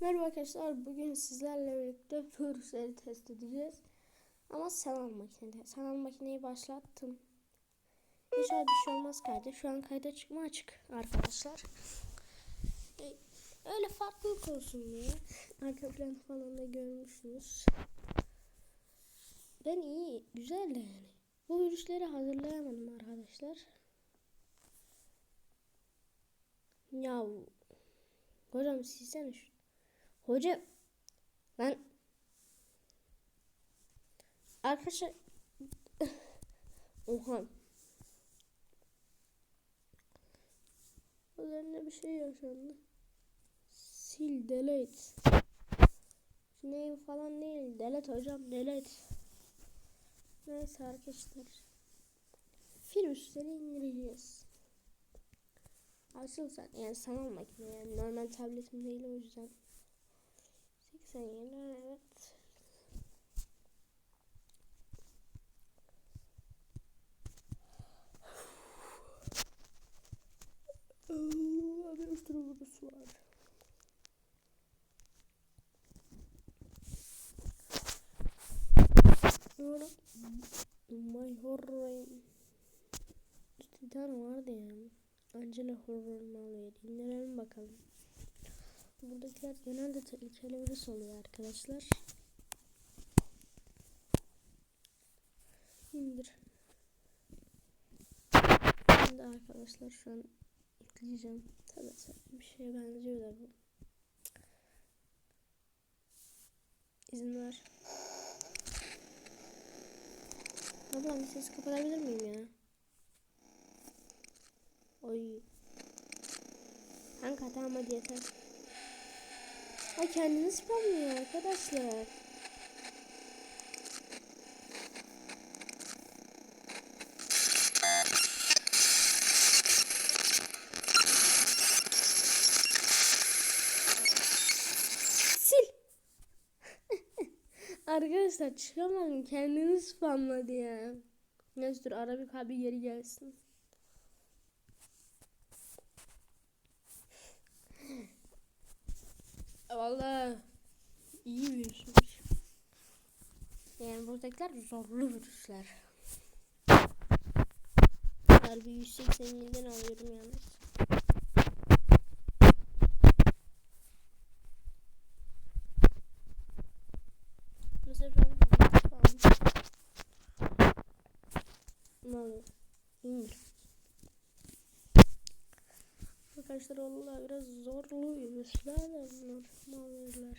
Merhaba arkadaşlar. Bugün sizlerle birlikte virüsleri test edeceğiz. Ama sanal makinede. Sanal makineyi başlattım. İnşallah bir şey olmaz kayda. Şu an kayda çıkma açık arkadaşlar. E, öyle farklılık olsun diye. Arka plan falan da görmüşsünüz. Ben iyi. Güzel de yani. Bu virüsleri hazırlayamadım arkadaşlar. Ya hocam silsene şu. Hoca ben arkadaşlar oha. Üzerinde bir şey yaşandı. Sil delete. Name falan değil delete hocam delete. Neyse arkadaşlar. Virüsleri indireceğiz. Açıl sen yani sanal makine yani normal tabletim değil o yüzden 87 evet. Abi üstüne vurusu var. Sonra My Horror bir tane vardı ya. Angela Horror Malware. İndirelim bakalım. Buradakiler genelde tehlikeli virüs oluyor arkadaşlar. İndir. Şimdi arkadaşlar şu an yükleyeceğim. Tabii bir şeye benziyor da bu. İzin ver. Ablam ses kapatabilir miyim ya? Oy. Kanka tamam hadi yeter. Ay kendini spamlıyor arkadaşlar. Sil. arkadaşlar çıkamadım kendini spamladı ya. Neyse dur Arabik abi geri gelsin. Vallahi iyi virüsmüş. Yani buradakiler zorlu virüsler. Harbi 180'den alıyorum yalnız. Mesela falan. Ne oluyor? İndir. Arkadaşlar vallahi biraz zorlu virüsler de bunlar malware.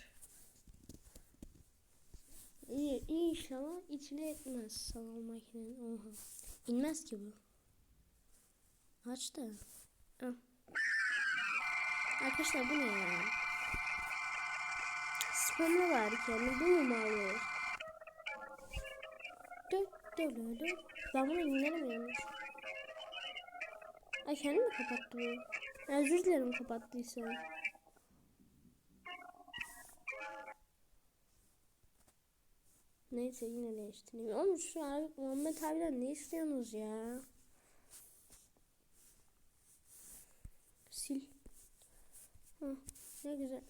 İyi, inşallah içine etmez sanal makinenin. Oha. İnmez ki bu. Aç da. Al. Arkadaşlar bu ne ya? Spamla var kendi bu mu malware? Dö dö dö dö. Ben bunu indiremiyorum. Ay kendi mi kapattı bu? Özür dilerim kapattıysa. Neyse yine değiştireyim. Oğlum şu abi Muhammed abiden ne istiyorsunuz ya? Sil. Hı, ne güzel.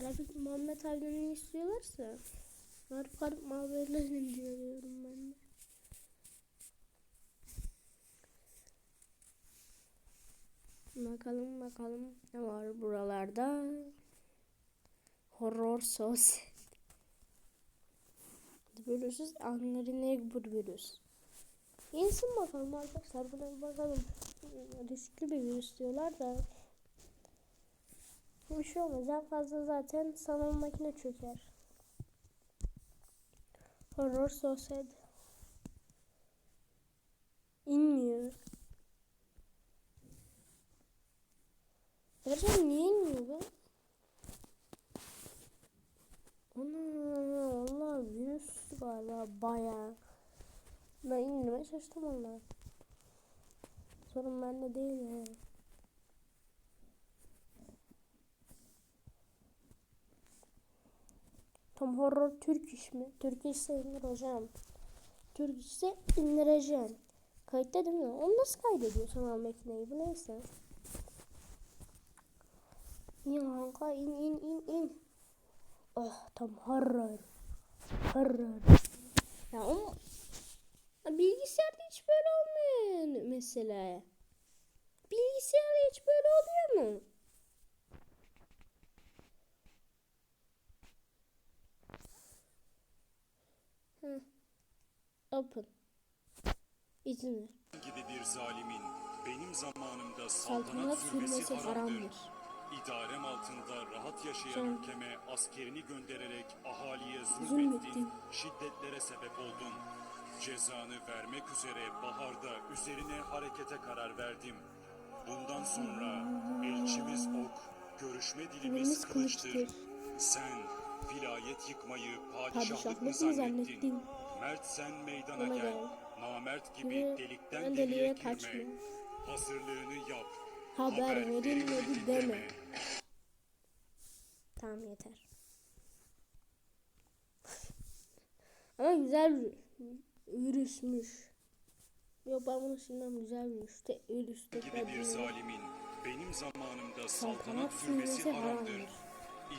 Abi Muhammed abiden ne istiyorlarsa. Garip garip malverlerin diyorum ben de. Bakalım bakalım ne var buralarda. Horror sos. Virüsüz anları ne bu virüs. İnsin bakalım arkadaşlar buna bakalım. Riskli bir virüs diyorlar da. Bir şey olmaz. En fazla zaten sanal makine çöker. Horror sosyal. İnmiyor. Gerçekten niye inmiyor be? Ana Allah virüs galiba baya. Ben indirmeye çalıştım onları. Sorun bende değil yani. Tam horror Türk iş mi? Türk işse indir hocam. Türk işse indireceksin. Kayıtta değil mi? Onu nasıl kaydediyor sanal makineyi? Bu neyse. İn kanka in in in in. Oh tam harrar. Harrar. Ya ama bilgisayarda hiç böyle olmuyor mesela. Bilgisayarda hiç böyle oluyor mu? Hı. Open. İzin ver. gibi bir zalimin benim zamanımda Saltanat saltanat sürmesi sürmesi haramdır. İdarem altında rahat yaşayan Sen- ülkeme askerini göndererek ahaliye Zulmettin. zulmettin, şiddetlere sebep oldun. Cezanı vermek üzere baharda üzerine harekete karar verdim. Bundan sonra elçimiz ok, görüşme dilimiz kılıçtır. Sen vilayet yıkmayı padişahlık mı zannettin? zannettin? Mert sen meydana Bana gel. gel. Namert gibi Gibi delikten deliğe deliğe kaçma. Hazırlığını yap. Haber verilmedi deme. Tamam yeter. Ama güzel virüsmüş. Yok ben bunu silmem güzel virüs. Te virüs tekrar bir zalimin benim zamanımda Saltanat sürmesi haramdır.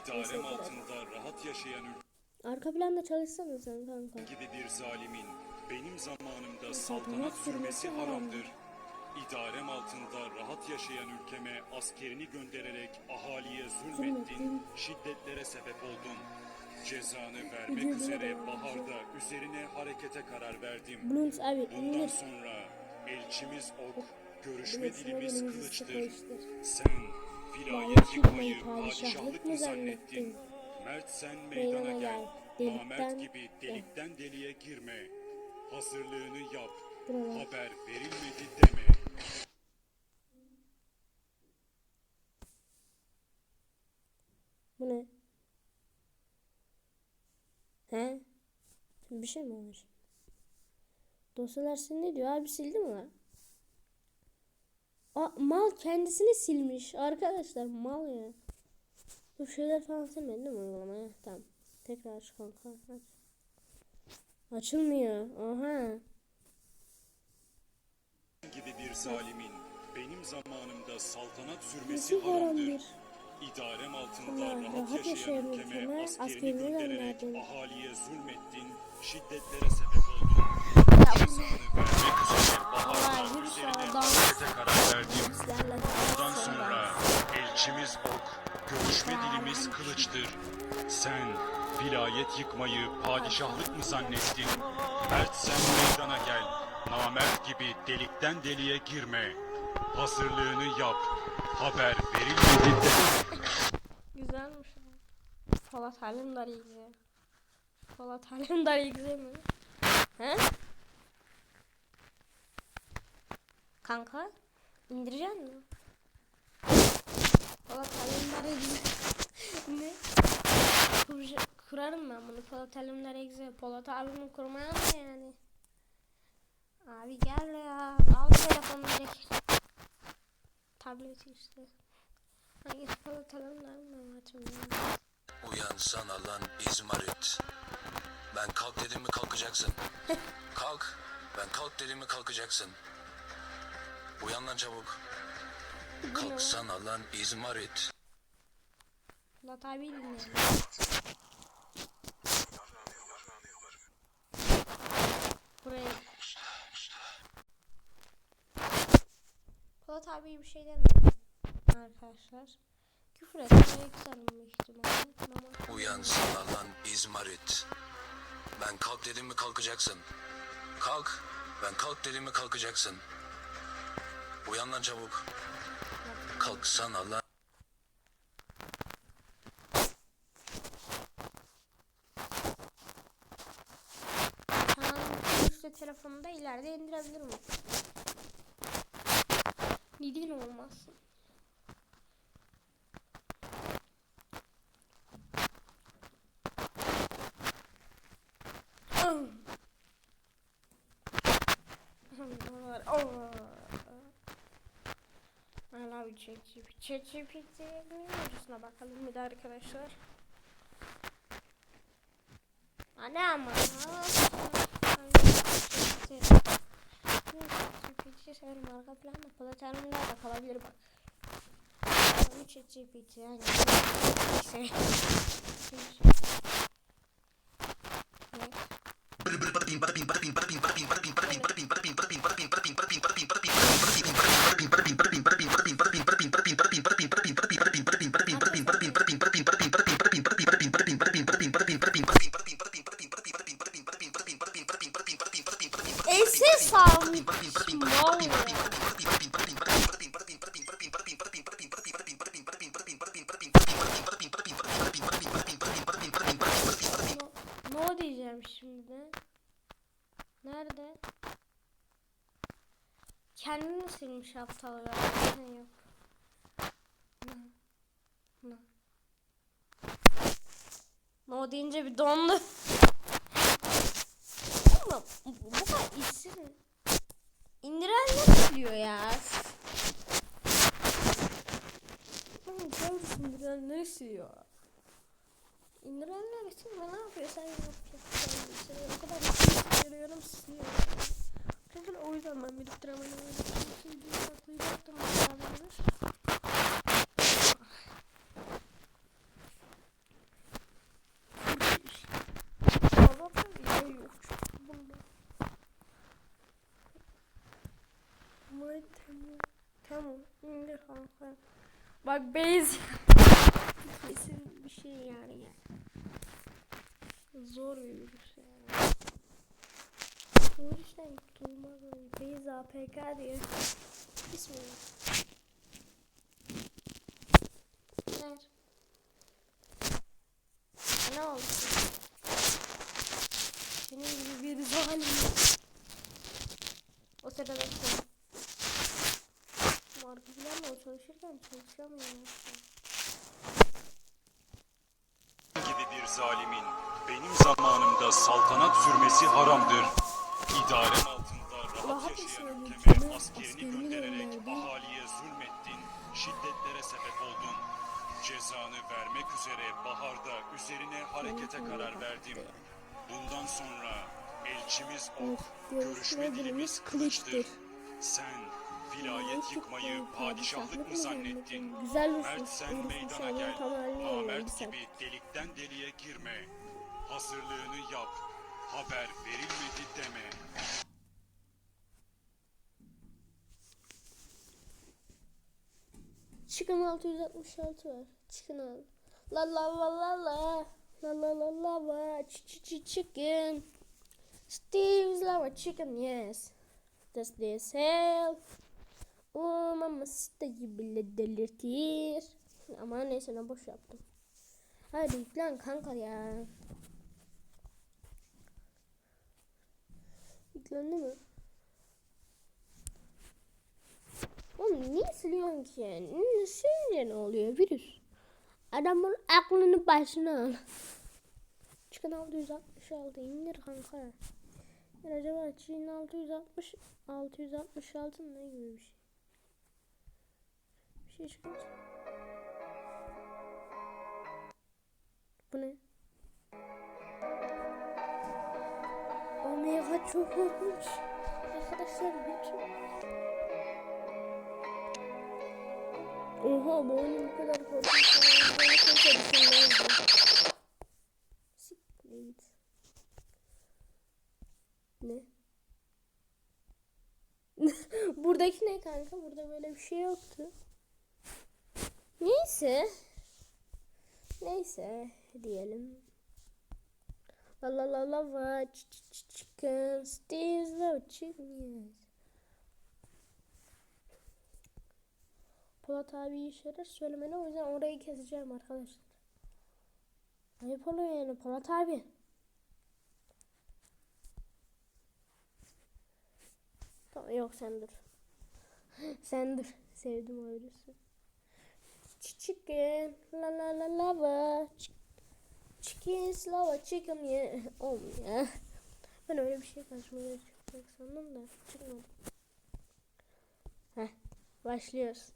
İdarem altında rahat yaşayan Arka planda çalışsana sen kanka. gibi bir zalimin benim zamanımda Saltanat sürmesi haramdır. İdarem altında rahat yaşayan ülkeme askerini göndererek ahaliye zulmettin, şiddetlere sebep oldun. Cezanı vermek üzere baharda üzerine harekete karar verdim. Bundan sonra elçimiz ok, görüşme Görüşme dilimiz kılıçtır. Sen vilayet yıkmayı padişahlık mı zannettin? Mert sen Meydana gel. Namert Delikten- gibi delikten deliğe girme. Hazırlığını yap. Haber verilmedi deme. Bu ne? He? Bir şey mi olmuş? Dosyalar silindi diyor. Abi sildi mi lan? Mal kendisini silmiş. Arkadaşlar mal ya. Bu şeyler falan silmedi değil mi uygulamaya? Tamam. Tekrar aç kanka. Aç. Açılmıyor. Aha. Gibi bir zalimin benim zamanımda saltanat sürmesi haramdır. İdarem altında Allah, rahat, rahat yaşayan ülkeme askerini göndererek ahaliye zulmettin, şiddetlere sebep oldun. Cezanı vermek üzere bir üzerine harekete karar verdim. Bundan sonra elçimiz ok, görüşme dilimiz kılıçtır. Sen vilayet yıkmayı padişahlık mı zannettin? Mert sen meydana gel. Namert gibi delikten deliğe girme. Hazırlığını yap. Haber. Güzelmiş. Polat Alemdar iyi güzel. Polat Alemdar iyi güzel mi? He? Kanka indirecek mi? Polat Alemdar iyi güzel. ne? Kurca- kurarım ben bunu. Polat Alemdar iyi güzel. Polat abimi kurmaya mı yani? Abi gel ya. Al telefonu direkt. Tableti işte. Hayır mı? Uyansana lan İzmarit. Ben kalk dedim mi kalkacaksın. kalk. Ben kalk dedim mi kalkacaksın. Uyan lan çabuk. Kalksana lan İzmarit. Abi dinleyelim. Buraya. Polat abi bir şey demedim. Arkadaşlar. Küfür etmeye ihtimalle. Ama Uyansana lan İzmarit. Ben kalk dedim mi kalkacaksın. Kalk. Ben kalk dedim mi kalkacaksın. Uyan lan çabuk. Kalksana lan. telefonunda ileride indirebilirim. Neden olmazsın? Ah. Bir ChatGPT. ChatGPT'nin ucusuna bakalım bir de arkadaşlar. Anne ama. ChatGPT severim arka planda. Polat Alemdar da kalabilir bak. Bu ChatGPT yani. Şey. Evet. Esin salmış. Mal ya. No, no diyeceğim şimdi. Nerede? Silmiş aptal ya. Ne. Ne? Ne? No deyince bir dondu. Oğlum bu kadar işsiz. İndiren ne biliyor ya? Lan görürsün indiren ne siliyor? İndirenler için ne yapıyor? Sen yapacaksın. Sen o kadar işsiz görüyorum siliyor. Çünkü o yüzden ben biriktiremedim. Şimdi saklayacaktım. Beraber. Bir şey bunda. Vay tamam. Tamam. Bak base. Kesin bir şey yani. Zor bir virüs yani. Bu virüsten kurtulmaz öyle. Base APK diye. Bismillah. Ver. Ne oldu? Senin gibi bir zalim. O sırada sen. Marka bilemem çalışırken çalışamıyorum. gibi bir zalimin benim zamanımda saltanat sürmesi haramdır. İdarem ülkeme askerini göndererek ahaliye zulmettin, şiddetlere sebep oldun. Cezanı vermek üzere baharda üzerine harekete karar verdim. Bundan sonra elçimiz ok, görüşme dilimiz kılıçtır. Sen vilayet yıkmayı padişahlık mı zannettin? Mert sen meydana gel. Namert gibi delikten deliğe girme. Hazırlığını yap. Haber verilmedi deme. Chicken 666 var. Chicken al. La la la la la. La la la la la. Ch ch ch chicken. Steve's lava chicken yes. Does this help? Oh mama siteyi bile delirtir. Ama neyse ne boş yaptım. Hadi yüklen kanka ya. Yüklendi mi? Oğlum niye siliyorsun ki? Silince ne oluyor? Virüs. Adamın aklını başına al. Çıkın 666 indir kanka. Ya acaba Çin 660 666 ne gibi bir şey? Bir şey çıkmış. Bu ne? Omega çok korkunç. Arkadaşlar bütün Oha bu oyun bu kadar korkunç. Kimse düşünmezdi. Git. Ne? Buradaki ne kanka? Burada böyle bir şey yoktu. Neyse. Neyse diyelim. La la la la va chicken Steve's love chicken Polat abi iyi şeyler söylemeli o yüzden orayı keseceğim arkadaşlar. Ayıp oluyor yani Polat abi. Tamam yok sen dur. sen dur. Sevdim. Ç- Chicken la la la lava Ch- Chicken lava chicken ye Olmuyor ya. Ben öyle bir şey karşıma çıkacak sandım da çıkmadı. Heh başlıyoruz.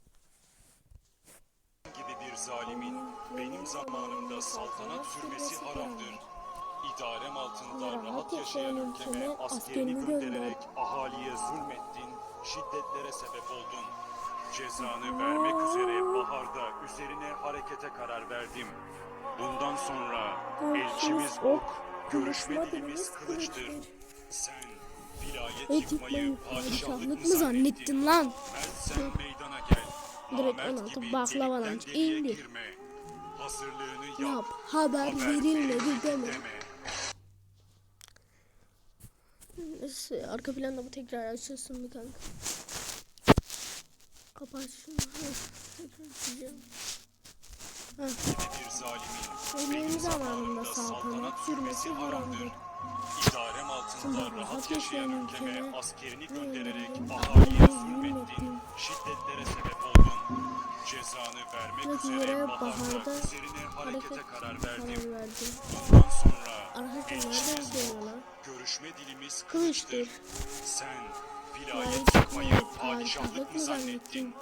Gibi bir zalimin benim zamanımda saltanat sürmesi haramdır. İdarem altında Rahat yaşayan ülkeme askerini göndererek ahaliye zulmettin, şiddetlere sebep oldun. Cezanı vermek üzere baharda üzerine harekete karar verdim. Bundan sonra elçimiz ok, görüşme dilimiz kılıçtır. Sen vilayet Et yıkmayı padişahlık mı zannettin lan? Mert sen. Direkt Namert 16 gibi baklava delikten lunch deliğe indir. girme. Hazırlığını yap. Yap. Haber verilmedi deme. Neyse, arka planda bu tekrar açılsın bir kanka. Kapat şunu. Zamanımda zamanımda saltanat sürmesi haramdır. İdarem altında rahat yaşayan ülkeme askerini göndererek ahaliye zulmettin. Şiddetlere sebep. Cezanı vermek Bak üzere yere baharda baharda üzerine harekete hareket karar verdim. karar verdim. Bundan sonra Arkadaşlar nereden elçimiz geliyor lan? görüşme dilimiz Kılıçtır. kılıçtır. Sen Vilayet vilayet yıkmayı yıkmayı padişahlık padişahlık mı mı zannettin?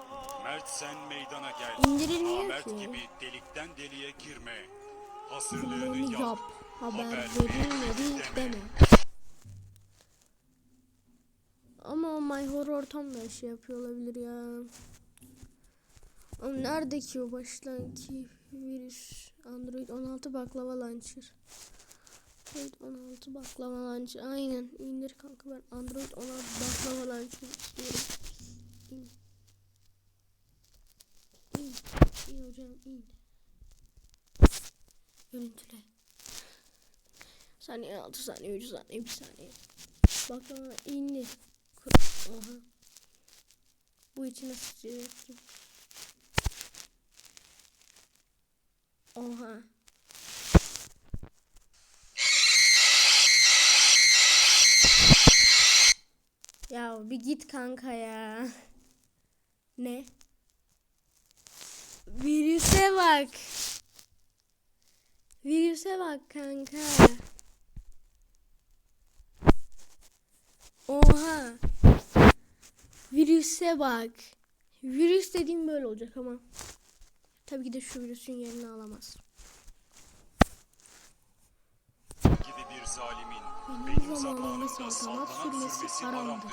Mert sen meydana gel. İndirilmiyor Namert ki. gibi delikten deliğe girme. Hazırlığını yap. yap. Haber verilmedi deme. Ama My Horror tam da şey yapıyor olabilir ya. Nerede ki o baştaki virüs? Android 16 baklava launcher. Android 16 baklava launcher. Aynen indir kanka ben Android 16 baklava launcher istiyorum. İn. İn. İn hocam in. Görüntüle. Saniye 6 saniye 3 saniye 1 saniye. Baklava indi. Oha. Bu içine sıçrayacaktım. Oha. Ya bir git kanka ya. Ne? Virüse bak. Virüse bak kanka. Oha. Virüse bak. Virüs dediğim böyle olacak ama. Tabii ki de şu virüsün yerini alamaz. gibi bir zalimin Benim zamanımda saltanat sürmesi haramdır.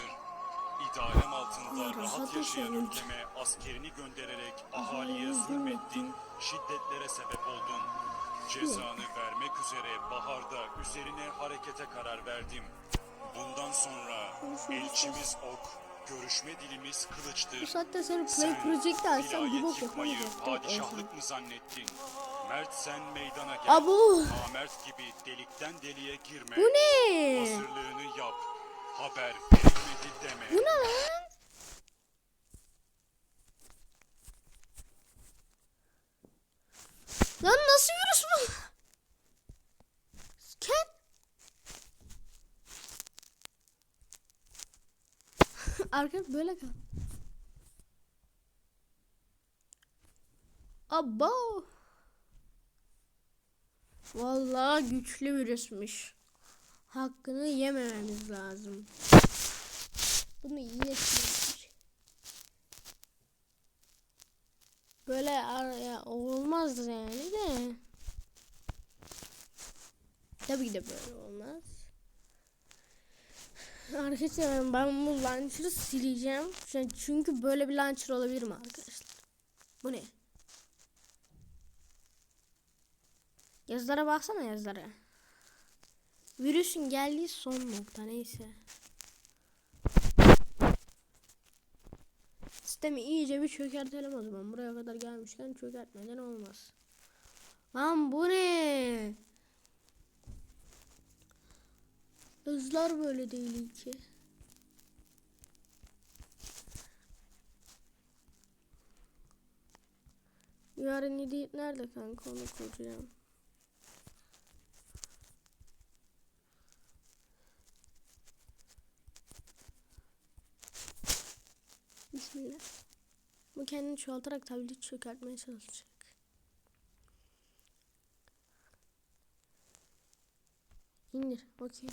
İdarem altında Ama rahat yaşayan ülkeme askerini göndererek ahaliye zulmettin, şiddetlere sebep oldun. Cezanı vermek üzere baharda üzerine harekete karar verdim. Bundan sonra elçimiz ok, görüşme dilimiz Bu kılıçtır. saatte seni Sen Play Project'te açsam bir bok padişahlık mı zannettin? Mert sen meydana gel. Abu. Namert gibi delikten deliğe girme. Bu ne? Hazırlığını yap. Haber verilmedi deme. Bu ne lan? Lan nasıl virüs bu? Arka böyle kal. Abo. Vallahi güçlü virüsmüş. Hakkını yemememiz lazım. Bunu yiyetmemiş. Böyle ya, olmaz yani de. Tabii ki de böyle olmaz. Arkadaşlar ben bu launcher'ı sileceğim. Çünkü böyle bir launcher olabilir mi arkadaşlar? Bu ne? Yazılara baksana yazılara. Virüsün geldiği son nokta neyse. Sistemi iyice bir çökertelim o zaman. Buraya kadar gelmişken çökertmeden olmaz. Lan bu ne? Hızlar böyle değil ki. Yarın idiot nerede kanka onu kuracağım. Bismillah. Bu kendini çoğaltarak tableti çökertmeye çalışacak. İndir. Okey.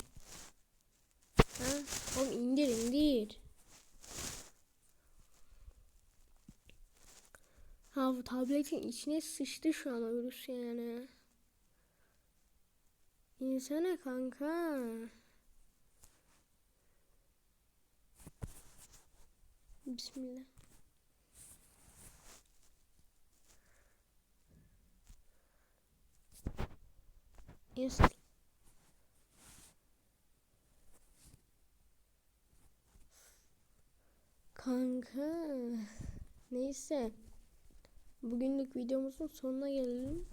Oğlum indir indir. Ha bu tabletin içine sıçtı şu an virüs yani. İnsana kanka. Bismillah. İnsan Kanka. Neyse. Bugünlük videomuzun sonuna gelelim.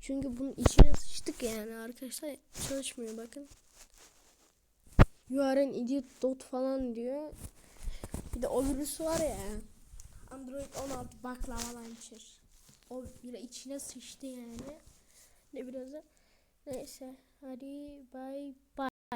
Çünkü bunun içine sıçtık yani arkadaşlar. Çalışmıyor bakın. You are an idiot dot falan diyor. Bir de o virüs var ya. Android 16 baklava launcher. O bile içine sıçtı yani. Ne biraz da. Neyse. Hadi bay bay.